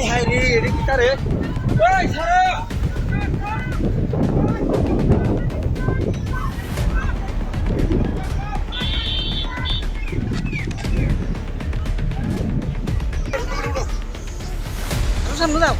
Hey, Harry, ini kita deh. Hey, Sarah. সামনে দাও।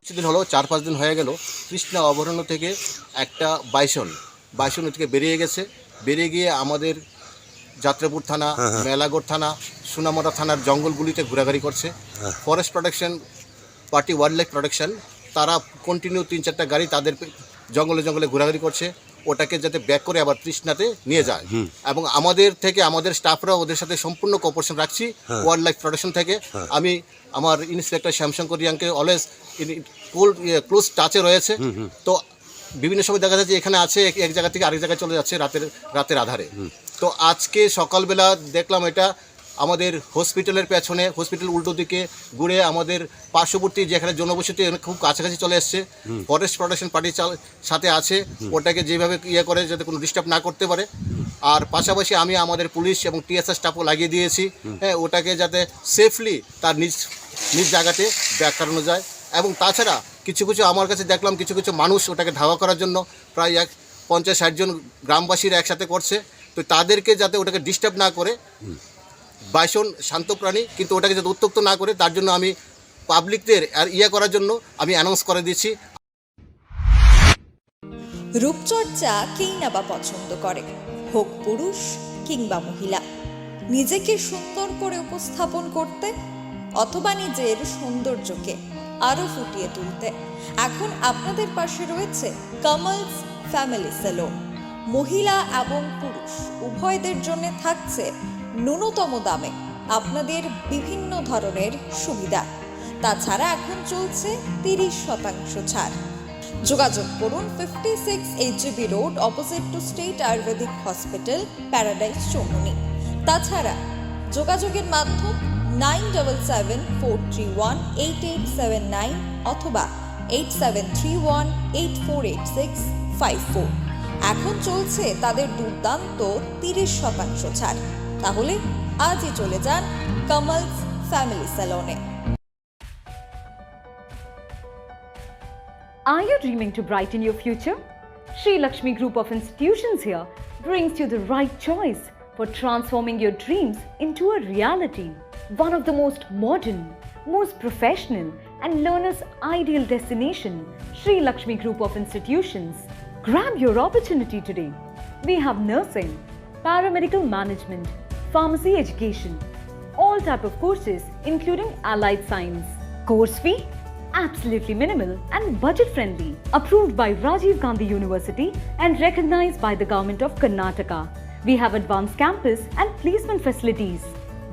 কিছুদিন হলো, চার পাঁচ দিন হয়ে গেল, কৃষ্ণা অভয়ারণ্য থেকে একটা বাইসন বাইসন থেকে বেরিয়ে গেছে। বেরিয়ে গিয়ে আমাদের যাত্রাপুর থানা মেলাগড় থানা সোনামরা থানার জঙ্গলগুলিতে ঘোরাঘুরি করছে। Forest protection party wildlife protection তারা কন্টিনিউ তিন চারটা গাড়ি তাদের জঙ্গলে জঙ্গলে ঘোরাঘুরি করছে। ওটাকে যাতে ব্যাক করে আবার তৃষ্ণাতে নিয়ে যায়। এবং আমাদের থেকে আমাদের স্টাফরা ওদের সাথে সম্পূর্ণ কোঅপারেশন রাখছি ওয়াইল্ড লাইফ প্রোটেকশন থেকে। আমি আমার ইন্সপেক্টর শ্যামশঙ্কর রিয়াংকে অলওয়েজ ফুল ক্লোজ টাচে রয়েছে। তো বিভিন্ন সময় দেখা যাচ্ছে এখানে আছে এক- জায়গা থেকে আরেক জায়গায় চলে যাচ্ছে রাতের রাতের আধারে। তো আজকে সকালবেলা দেখলাম এটা আমাদের হসপিটালের পেছনে হসপিটাল উল্টো দিকে ঘুরে আমাদের পার্শ্ববর্তী যেখানে জনবসতি এখানে খুব কাছাকাছি চলে এসছে। ফরেস্ট প্রোটেকশন পার্টির সাথে আছে। ওটাকে যেভাবে ইয়ে করে যাতে কোনো ডিস্টার্ব না করতে পারে। আর পাশাপাশি আমি আমাদের পুলিশ এবং টিএসএস স্টাফও লাগিয়ে দিয়েছি। হ্যাঁ ওটাকে যাতে সেফলি তার নিজ নিজ জায়গাতে ব্যাক করানো যায়। এবং তাছাড়া কিছু কিছু আমার কাছে দেখলাম, কিছু কিছু মানুষ ওটাকে ধাওয়া করার জন্য প্রায় এক পঞ্চাশ, ষাট জন গ্রামবাসীরা একসাথে করছে। তো তাদেরকে যাতে ওটাকে ডিস্টার্ব না করে, বাইসন শান্ত প্রাণী, কিন্তু ওটাকে যাতে উত্তক্ত না করে, তার জন্য আমি পাবলিকদের আর ইয়ে করার জন্য আমি অ্যানাউন্স করে দিচ্ছি। রূপচর্চা কেই না বা পছন্দ করে, হোক পুরুষ কিংবা মহিলা। নিজেকে সুন্দর করে উপস্থাপন করতে অথবা নিজের সৌন্দর্যকে আরও ফুটিয়ে তুলতে। এখন আপনাদের পাশে রয়েছে কামালস ফ্যামিলি সেলুন। মহিলা এবং পুরুষ, উভয়দের জন্য থাকছে ন্যূনতম দামে আপনাদের বিভিন্ন ধরনের সুবিধা। তাছাড়া এখন চলছে তিরিশ শতাংশ ছাড়। যোগাযোগ করুন fifty six HB road opposite to state Ayurvedic hospital, paradise Chowmoni তাছাড়া যোগাযোগের মাধ্যম nine double seven four three one eight eight seven nine অথবা eight seven three one eight four eight six five four এখন চলছে তাদের দুর্দান্ত তিরিশ শতাংশ ছাড় তাহলে আজই চলে যান কামালস ফ্যামিলি স্যালনে Are you dreaming to brighten your future? Sri Lakshmi Group of Institutions here brings you the right choice for transforming your dreams into a reality. One of the most modern, most professional, and learners' ideal destination, Sri Lakshmi Group of Institutions. Grab your opportunity today. We have nursing, paramedical management, pharmacy education, all type of courses including allied science. Course fee absolutely minimal and budget friendly. Approved by Rajiv Gandhi University and recognized by the government of Karnataka. We have advanced campus and placement facilities.